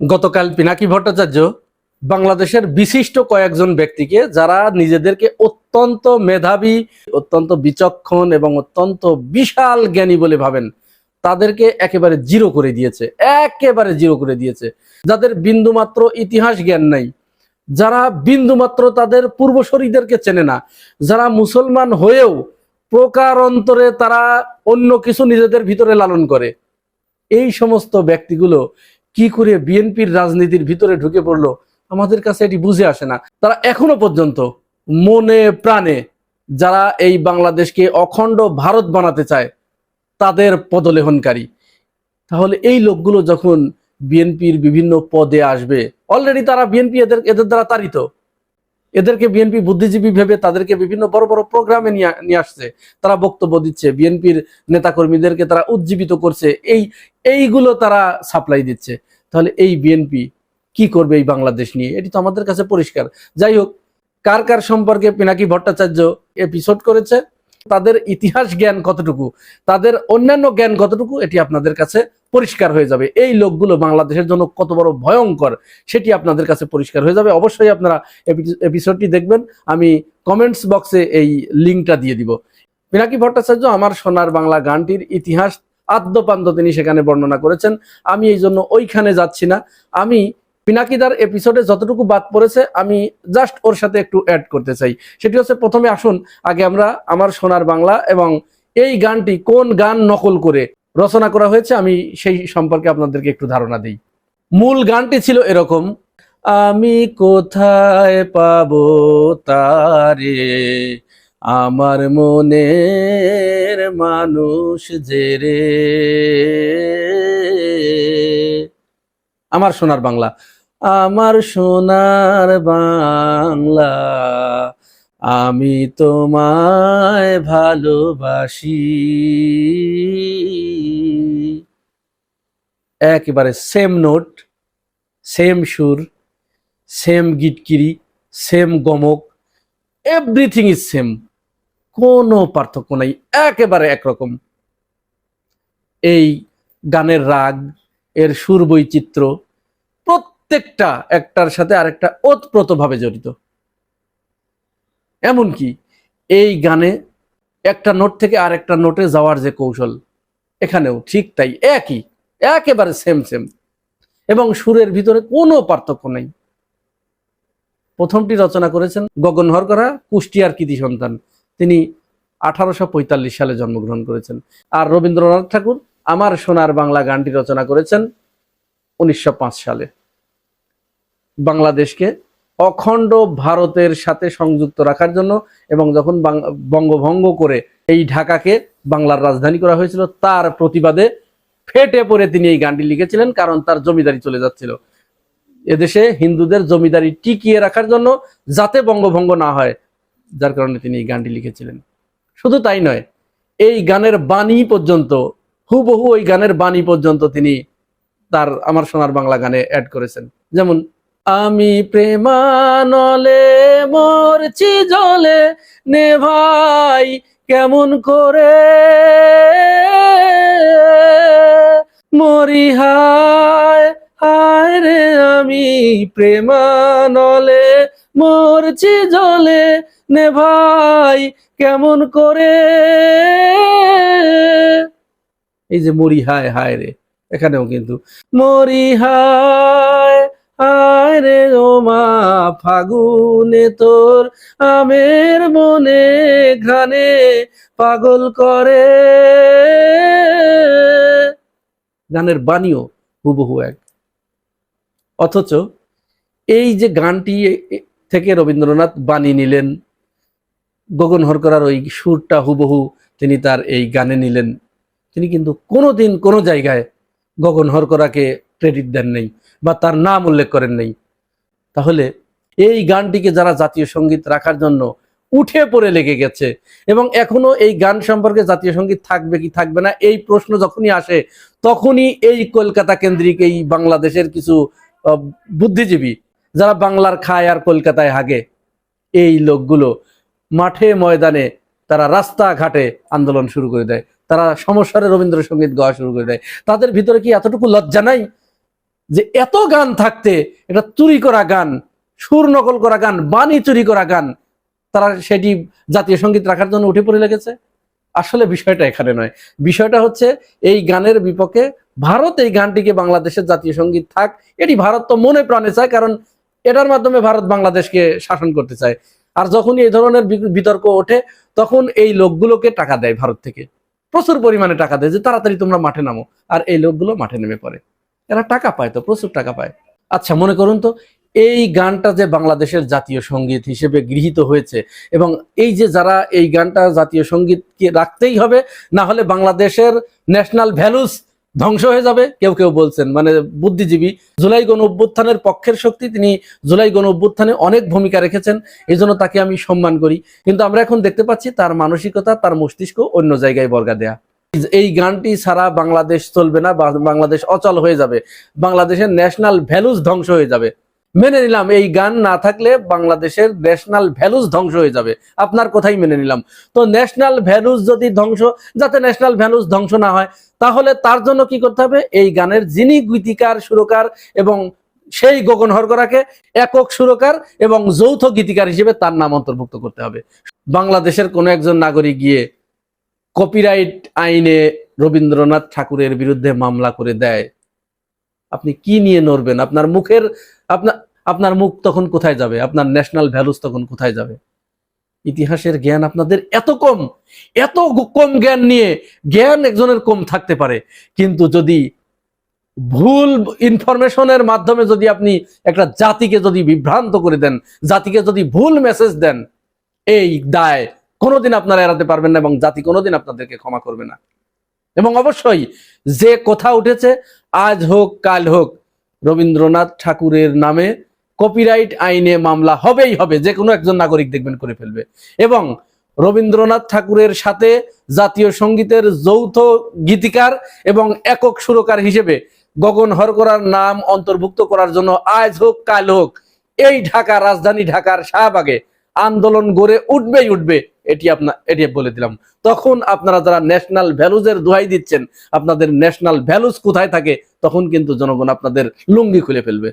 গতকাল পিনাকি ভট্টাচার্য বাংলাদেশের বিশিষ্ট কয়েকজন ব্যক্তিকে, যারা নিজেদেরকে অত্যন্ত মেধাবী, অত্যন্ত বিচক্ষণ এবং অত্যন্ত বিশাল জ্ঞানী বলে ভাবেন, তাদেরকে একেবারে জিরো করে দিয়েছে, একেবারে জিরো করে দিয়েছে। যাদের বিন্দুমাত্র ইতিহাস জ্ঞান নাই, যারা বিন্দুমাত্র তাদের পূর্বসরীদেরকে চেনে না, যারা মুসলমান হয়েও প্রকার অন্তরে তারা অন্য কিছু নিজেদের ভিতরে লালন করে, এই সমস্ত ব্যক্তিগুলো কি করে বিএনপির রাজনীতির ভিতরে ঢুকে পড়ল, আমাদের কাছে এটি বুঝে আসে না। তারা এখনও পর্যন্ত মনে প্রাণে যারা এই বাংলাদেশকে অখণ্ড ভারত বানাতে চায়, তাদের পদলেহনকারী তাহলে এই লোকগুলো যখন বিএনপির বিভিন্ন পদে আসবে অলরেডি তারা বিএনপি এদের এদের দ্বারা তাড়িত। এদেরকে বিএনপি বুদ্ধিজীবী ভেবে তাদেরকে বিভিন্ন বড় বড় প্রোগ্রামে নিয়ে আসছে। তারা বক্তব্য দিচ্ছে, বিএনপির নেতাকর্মীদেরকে তারা উজ্জীবিত করছে, এই, এইগুলো তারা সাপ্লাই দিচ্ছে। তাহলে এই বিএনপি কি করবে এই বাংলাদেশ নিয়ে? এটি তো আমাদের কাছে পরিষ্কার। যাই হোক, কার কার সম্পর্কে পিনাকি ভট্টাচার্য এপিসোড করেছে? তাদের ইতিহাস জ্ঞান কতটুকু? তাদের অন্যান্য জ্ঞান কতটুকু? এটি আপনাদের কাছে পরিষ্কার হয়ে যাবে। এই লোকগুলো বাংলাদেশের জন্য কত বড় ভয়ঙ্কর, সেটি আপনাদের কাছে পরিষ্কার হয়ে যাবে। অবশ্যই আপনারা এপি- এপিসোডটি দেখবেন। আমি কমেন্টস বক্সে এই লিঙ্কটা দিয়ে দিব। পিনাকি ভট্টাচার্য আমার সোনার বাংলা গানটির ইতিহাস আদ্যপান্ত তিনি সেখানে বর্ণনা করেছেন। আমি এই জন্য ওইখানে যাচ্ছি না। আমি পিনাকিদার এপিসোডে যতটুকু বাদ পড়েছে, আমি জাস্ট ওর সাথে একটু অ্যাড করতে চাই। সেটি হচ্ছে, প্রথমে আসুন, আগে আমরা আমার সোনার বাংলা এবং এই গানটি কোন গান নকল করে রচনা করা হয়েছে, আমি সেই সম্পর্কে আপনাদেরকে একটু ধারণা দিই। মূল গানটি ছিল এরকম, আমি কোথায় পাবো তারে? আমার মনের মানুষ যে রে? আমার সোনার বাংলা। আমার সোনার বাংলা, আমি তোমায় ভালোবাসি। একেবারে সেম নোট সেম সুর সেম গিটকিরি সেম গমক এভরিথিং ইজ সেম কোনো পার্থক্য নাই, একেবারে একরকম। এই গানের রাগ, এর সুর বৈচিত্র্য প্রত্যেকটা একটার সাথে আরেকটা ওতপ্রোতভাবে জড়িত। এমনকি এই গানে একটা নোট থেকে আরেকটা নোটে যাওয়ার যে কৌশল, এখানেও ঠিক তাই, একই, একেবারে সেম সেম এবং সুরের ভিতরে কোনো পার্থক্য নেই। প্রথমটি রচনা করেছেন গগন হরকরা কুষ্টিয়ার কৃতি সন্তান। তিনি আঠারোশো পঁয়তাল্লিশ সালে জন্মগ্রহণ করেছেন। আর রবীন্দ্রনাথ ঠাকুর, আমার সোনার বাংলা গানটি রচনা করেছেন উনিশশো পাঁচ সালে। বাংলাদেশকে অখণ্ড ভারতের সাথে সংযুক্ত রাখার জন্য এবং যখন বঙ্গভঙ্গ করে এই ঢাকাকে বাংলার রাজধানী করা হয়েছিল, তার প্রতিবাদে ফেটে পড়ে তিনি এই গানটি লিখেছিলেন কারণ তার জমিদারি চলে যাচ্ছিল। এদেশে হিন্দুদের জমিদারি টিকিয়ে রাখার জন্য যাতে বঙ্গভঙ্গ না হয়, যার কারণে তিনি এই গানটি লিখেছিলেন। শুধু তাই নয়, এই গানের বাণী পর্যন্ত, হুবহু ওই গানের বাণী পর্যন্ত তিনি তার আমার সোনার বাংলা গানে অ্যাড করেছেন। যেমন আমি প্রেমানলে মরছি জলে, নে ভাই, কেমন করে? মরি হায় হায় রে আমি প্রেমানলে মরছি জলে, নে ভাই, কেমন করে? এই যে মরি হায় হায় রে, এখানেও কিন্তু মরি হায় ফাগুনে তোর আমের মনে ঘ্রাণে পাগল করে। গানের বাণীও হুবহু এক। অথচ এই যে গানটি থেকে রবীন্দ্রনাথ বাণী নিলেন, গগন হরকরার ওই সুরটা হুবহু তিনি তার এই গানে নিলেন। তিনি কিন্তু কোনোদিন কোনো জায়গায় গগন হরকরাকে ক্রেডিট দেন নেই বা তার নাম উল্লেখ করেন নেই। তাহলে এই গানটিকে যারা জাতীয় সংগীত রাখার জন্য উঠে পড়ে লেগে গেছে এবং এখনও এই গান সম্পর্কে জাতীয় সংগীত থাকবে কি থাকবে না, এই প্রশ্ন যখনই আসে, তখনই এই কলকাতা কেন্দ্রিক, এই বাংলাদেশের কিছু বুদ্ধিজীবী যারা বাংলার খায় আর কলকাতায় হাগে, এই লোকগুলো মাঠে ময়দানে তারা রাস্তাঘাটে আন্দোলন শুরু করে দেয়, তারা সমস্যারে রবীন্দ্রসঙ্গীত গাওয়া শুরু করে দেয়। তাদের ভিতরে কি এতটুকু লজ্জা নাই যে এত গান থাকতে, এটা চুরি করা গান সুর নকল করা গান, বাণী চুরি করা গান, তারা সেটি জাতীয় সংগীত রাখার জন্য উঠে পড়ে লেগেছে। আসলে বিষয়টা এখানে নয়। বিষয়টা হচ্ছে, এই গানের বিপক্ষে ভারত এই গানটিকে বাংলাদেশের জাতীয় সংগীত থাক, এটি ভারত তো মনে প্রাণে চায়, কারণ এটার মাধ্যমে ভারত বাংলাদেশকে শাসন করতে চায়। আর যখনই এই ধরনের বিতর্ক ওঠে, তখন এই লোকগুলোকে টাকা দেয় ভারত থেকে। প্রচুর পরিমাণে টাকা দেয় যে, তাড়াতাড়ি তোমরা মাঠে নামো। আর এই লোকগুলো মাঠে নেমে পড়ে। এরা টাকা পায় তো, প্রচুর টাকা পায়। আচ্ছা মনে করুন তো এই গানটা যে বাংলাদেশের জাতীয় সংগীত হিসেবে গৃহীত হয়েছে এবং এই যে যারা এই গানটা জাতীয় সঙ্গীতকে রাখতেই হবে, না হলে বাংলাদেশের ন্যাশনাল ভ্যালুস ধ্বংস হয়ে যাবে, কেউ কেউ বলছেন। মানে বুদ্ধিজীবী জুলাই গণ অভ্যুত্থানের পক্ষের শক্তি, তিনি জুলাই গণ অভ্যুত্থানে অনেক ভূমিকা রেখেছেন, এই তাকে আমি সম্মান করি। কিন্তু আমরা এখন দেখতে পাচ্ছি তার মানসিকতা, তার মস্তিষ্ক অন্য জায়গায় বর্গা দেয়া। এই গানটি ছাড়া বাংলাদেশ চলবে না বাংলাদেশ অচল হয়ে যাবে। বাংলাদেশের ন্যাশনাল ভ্যালুস ধ্বংস হয়ে যাবে। মেনে নিলাম, এই গান না থাকলে বাংলাদেশের ন্যাশনাল ভ্যালুজ ধ্বংস হয়ে যাবে। আপনার কথাই মেনে নিলাম। তো ন্যাশনাল ভ্যালুস যদি ধ্বংস, যাতে ন্যাশনাল ভ্যালুজ ধ্বংস না হয়, তাহলে তার জন্য কি করতে হবে? এই গানের যিনি গীতিকার, সুরকার এবং সেই গগন হরগরাকে একক সুরকার এবং যৌথ গীতিকার হিসেবে তার নাম অন্তর্ভুক্ত করতে হবে। বাংলাদেশের কোনো একজন নাগরিক গিয়ে কপিরাইট আইনে রবীন্দ্রনাথ ঠাকুরের বিরুদ্ধে মামলা করে দেয়। আপনি কি নিয়ে নড়বেন? আপনার মুখের আপনার আপনার মুখ তখন কোথায় যাবে? আপনার ন্যাশনাল ভ্যালুস তখন কোথায় যাবে? ইতিহাসের জ্ঞান আপনাদের এত কম এত কম জ্ঞান নিয়ে জ্ঞান একজনের কম থাকতে পারে। কিন্তু যদি ভুল ইনফরমেশনের মাধ্যমে যদি আপনি একটা জাতিকে যদি বিভ্রান্ত করে দেন, জাতিকে যদি ভুল মেসেজ দেন, এই দায় কোনোদিন আপনারা এড়াতে পারবেন না এবং জাতি কোনোদিন আপনাদেরকে ক্ষমা করবে না। এবং অবশ্যই যে কথা উঠেছে, আজ হোক, কাল হোক, রবীন্দ্রনাথ ঠাকুরের নামে কপিরাইট আইনে মামলা হবেই হবে, যে কোনো একজন নাগরিক দেখবেন করে ফেলবে। এবং রবীন্দ্রনাথ ঠাকুরের সাথে জাতীয় সঙ্গীতের যৌথ গীতিকার এবং একক সুরকার হিসেবে গগন হরকরার নাম অন্তর্ভুক্ত করার জন্য আজ হোক, কাল হোক, এই ঢাকা, রাজধানী ঢাকার শাহবাগে আন্দোলন গড়ে উঠবেই উঠবে, এটি আপনার এটি বলে দিলাম। তখন আপনারা যারা ন্যাশনাল ভ্যালুজের দোহাই দিচ্ছেন, আপনাদের ন্যাশনাল ভ্যালুজ কোথায় থাকে, তখন কিন্তু জনগণ আপনাদের লুঙ্গি খুলে ফেলবে।